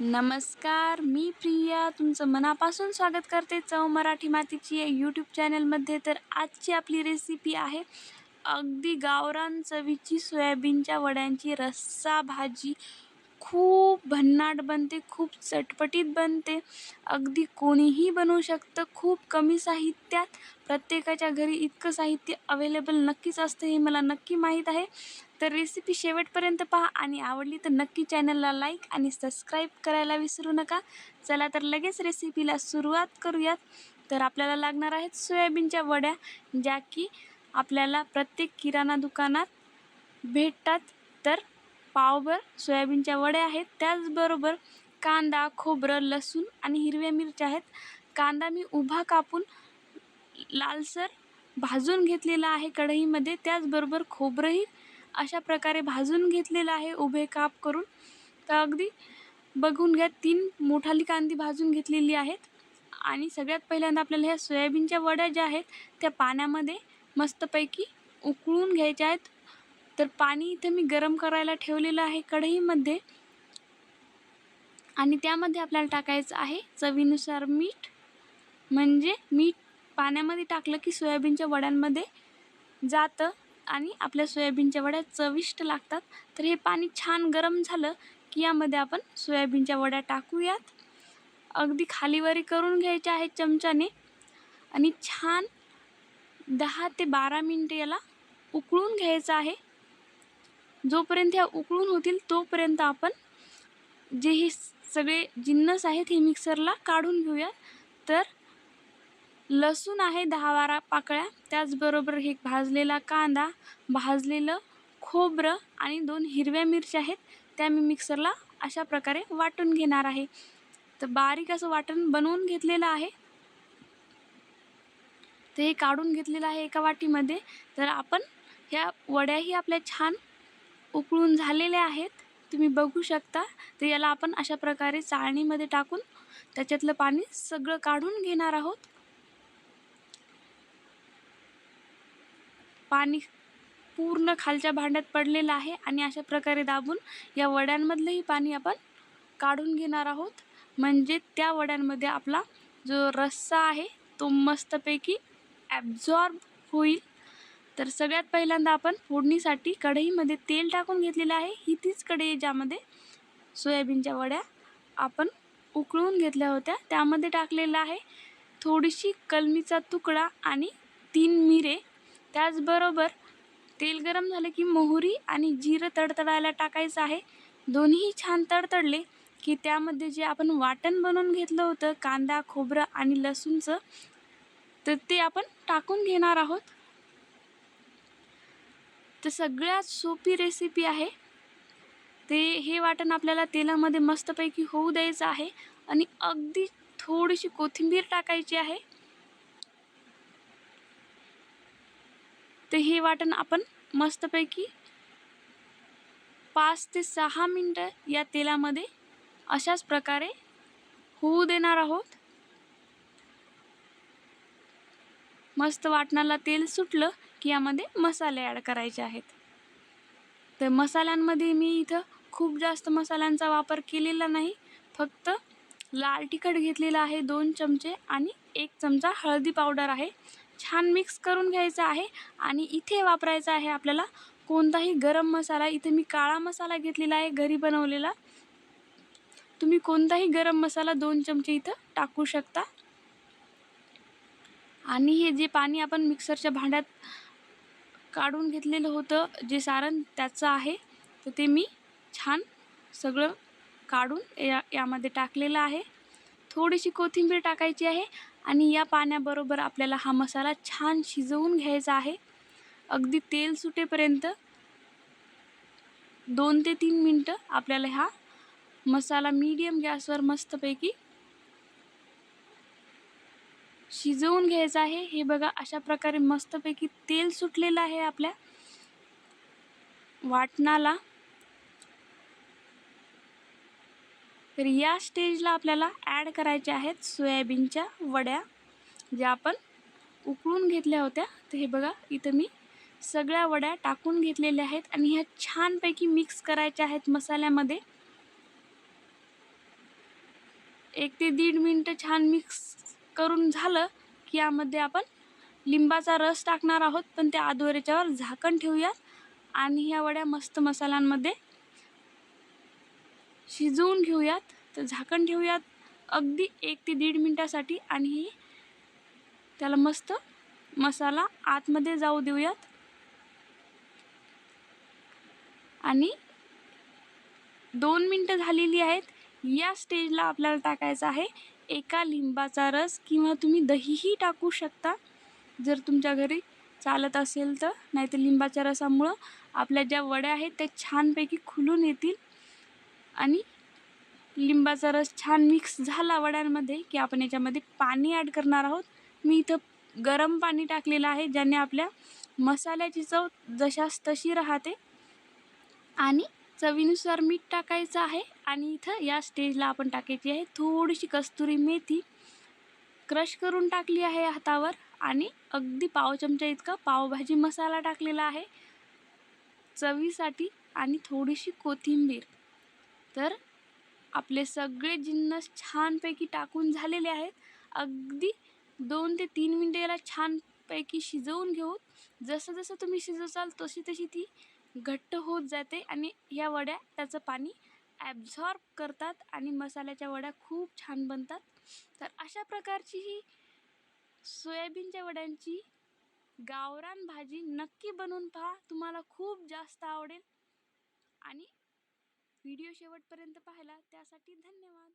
नमस्कार मी प्रिया. तुमचं मनापासून स्वागत करते. चव मराठी मातीची यूट्यूब चॅनलमध्ये तर आजची आपली रेसिपी आहे अगदी गावरान चवीची सोयाबीनच्या वड्यांची रस्सा भाजी. खूप भन्नाट बनते खूप चटपटीत बनते. अगदी कोणीही बनवू शकतं. खूप कमी साहित्यात प्रत्येकाच्या घरी इतकं साहित्य अवेलेबल नक्कीच असतं हे मला नक्की माहीत आहे. तर रेसिपी शेवटपर्यंत पहा आणि आवडली तर नक्की चॅनलला लाईक आणि सबस्क्राईब करायला विसरू नका. चला तर लगेच रेसिपीला सुरुवात करूयात. तर आपल्याला लागणार आहेत सोयाबीनच्या वड्या ज्या की आपल्याला प्रत्येक किराणा दुकानात भेटतात. पावभर सोयाबीनच्या वड्या आहेत. त्याचबरोबर कांदा खोबरं लसूण आणि हिरव्या मिरच्या आहेत. कांदा मी उभा कापून लालसर भाजून घेतलेला आहे कढईमध्ये. त्याचबरोबर खोबरंही अशा प्रकारे भाजून घेतलेलं आहे. उभे काप करून. तर अगदी बघून घ्या तीन मोठाली कांदी भाजून घेतलेली आहेत. आणि सगळ्यात पहिल्यांदा आपल्याला ह्या सोयाबीनच्या वड्या ज्या आहेत त्या पाण्यामध्ये मस्तपैकी उकळून घ्यायच्या आहेत. तर पाणी इथं मी गरम करायला ठेवलेलं आहे कढईमध्ये. आणि त्यामध्ये आपल्याला टाकायचं आहे चवीनुसार मीठ. म्हणजे मीठ पाण्यामध्ये टाकलं की सोयाबीनच्या वड्यांमध्ये जातं आणि आपल्या सोयाबीनच्या वड्या चविष्ट लागतात. तर हे पाणी छान गरम झालं की यामध्ये आपण सोयाबीनच्या वड्या टाकूयात. अगदी खालीवरी करून घ्यायच्या आहेत चमच्याने. आणि छान दहा ते बारा मिनटं याला उकळून घ्यायचं आहे. जोपर्यंत ह्या उकळून होतील तोपर्यंत आपण जे हे सगळे जिन्नस आहेत हे मिक्सरला काढून घेऊया. तर लसूण आहे दहा बारा पाकळ्या. त्याचबरोबर हे भाजलेला कांदा भाजलेलं खोबरं आणि दोन हिरव्या मिरच्या आहेत. त्या मी मिक्सरला अशा प्रकारे वाटून घेणार आहे. तर बारीक असं वाटण बनवून घेतलेलं आहे. तर हे काढून घेतलेलं आहे एका वाटीमध्ये. तर आपण ह्या वड्याही आपल्या छान उकळून झालेले आहेत. तुम्ही बघू शकता. तर याला आपण अशा प्रकारे चाळणीमध्ये टाकून त्याच्यातलं पाणी सगळं काढून घेणार आहोत. पाणी पूर्ण खालच्या भांड्यात पडलेलं आहे आणि अशा प्रकारे दाबून या वड्यांमधलंही पाणी आपण काढून घेणार आहोत. म्हणजे त्या वड्यांमध्ये आपला जो रस्सा आहे तो मस्तपैकी ॲब्झॉर्ब होईल. तर सगळ्यात पहिल्यांदा आपण फोडणीसाठी कढईमध्ये तेल टाकून घेतलेलं आहे. ही तीच कढई ज्यामध्ये सोयाबीनच्या वड्या आपण उकळून घेतल्या होत्या. त्यामध्ये टाकलेलं आहे थोडीशी कलमीचा तुकडा आणि तीन मिरे. त्याचबरोबर तेल गरम झालं की मोहरी आणि जिरं तडतडायला टाकायचं आहे. दोन्ही छान तडतडले की त्यामध्ये जे आपण वाटण बनवून घेतलं होतं कांदा खोबरं आणि लसूणचं तर ते आपण टाकून घेणार आहोत. तर सगळ्यात सोपी रेसिपी आहे. ते हे वाटण आपल्याला तेलामध्ये मस्तपैकी होऊ द्यायचं आहे आणि अगदी थोडीशी कोथिंबीर टाकायची आहे. तर हे वाटण आपण मस्तपैकी पाच ते सहा मिनटं या तेलामध्ये अशाच प्रकारे होऊ देणार आहोत. मस्त वाटणाला तेल सुटलं की यामध्ये मसाले ॲड करायचे आहेत. तर मसाल्यांमध्ये मी इथं खूप जास्त मसाल्यांचा वापर केलेला नाही. फक्त लाल तिखट घेतलेला आहे दोन चमचे आणि एक चमचा हळदी पावडर आहे. छान मिक्स करून घ्यायचं आहे आणि इथे वापरायचा आहे आपल्याला कोणताही गरम मसाला. इथे मी काळा मसाला घेतलेला आहे घरी बनवलेला. तुम्ही कोणताही गरम मसाला दोन चमचे इथं टाकू शकता. आणि हे जे पाणी आपण मिक्सरच्या भांड्यात काढून घेतलेलं होतं जे सारण त्याचं आहे तर ते मी छान सगळं काढून या यामध्ये टाकलेलं आहे. थोडीशी कोथिंबीर टाकायची आहे आणि या पाण्याबरोबर आपल्याला हा मसाला छान शिजवून घ्यायचा आहे. अगदी तेल सुटेपर्यंत दोन ते तीन मिनटं आपल्याला हा मसाला मीडियम गॅसवर मस्तपैकी शिजवून घ्यायचं आहे. हे बघा अशा प्रकारे मस्तपैकी तेल सुटलेलं आहे आपल्या वाटणाला. तर या स्टेजला आपल्याला ॲड करायच्या आहेत सोयाबीनच्या वड्या ज्या आपण उकळून घेतल्या होत्या. तर हे बघा इथं मी सगळ्या वड्या टाकून घेतलेल्या आहेत आणि ह्या छानपैकी मिक्स करायच्या आहेत मसाल्यामध्ये. एक ते दीड मिनटं छान मिक्स करून झालं की यामध्ये आपण लिंबाचा रस टाकणार आहोत. पण त्या आधीवर झाकण ठेवूयात आणि ह्या वड्या मस्त मसाल्यांमध्ये शिजवून घेऊयात. तर झाकण ठेवूयात अगदी एक ते दीड मिनटासाठी आणि ही त्याला मस्त मसाला आतमध्ये जाऊ देऊयात. आणि दोन मिनटं झालेली आहेत. या स्टेजला आपल्याला टाकायचं आहे. एका लिंबाचा रस किंवा तुम्ही दहीही टाकू शकता. जर तुमच्या घरी चालत असेल तर नाहीतर लिंबाच्या रसामुळं आपल्या ज्या वड्या आहेत त्या छानपैकी खुलून येतील. आणि लिंबाचा रस छान मिक्स झाला वड्यांमध्ये की आपण याच्यामध्ये पाणी ॲड करणार आहोत. मी इथं गरम पाणी टाकलेलं आहे ज्याने आपल्या मसाल्याची चव जशास तशी राहते. आणि चवीनुसार मीठ टाकायचं आहे आणि इथं या स्टेजला आपण टाकायची आहे. थोडीशी कस्तुरी मेथी क्रश करून टाकली आहे हातावर आणि अगदी पाव चमचा इतका पावभाजी मसाला टाकलेला आहे. चवीसाठी आणि थोडीशी कोथिंबीर. तर आपले सगळे जिन्नस छानपैकी टाकून झालेले आहेत. अगदी दोन ते तीन मिनटं याला छानपैकी शिजवून घेऊ जसं जसं तुम्ही शिजवचाल तशी तशी ती घट्ट होत जाते आणि ह्या वड्या त्याचं पाणी ॲब्झॉर्ब करतात आणि मसाल्याच्या वड्या खूप छान बनतात. तर अशा प्रकारची ही सोयाबीनच्या वड्यांची गावरान भाजी नक्की बनवून पहा. तुम्हाला खूप जास्त आवडेल. आणि व्हिडिओ शेवटपर्यंत पाहिला. त्यासाठी धन्यवाद.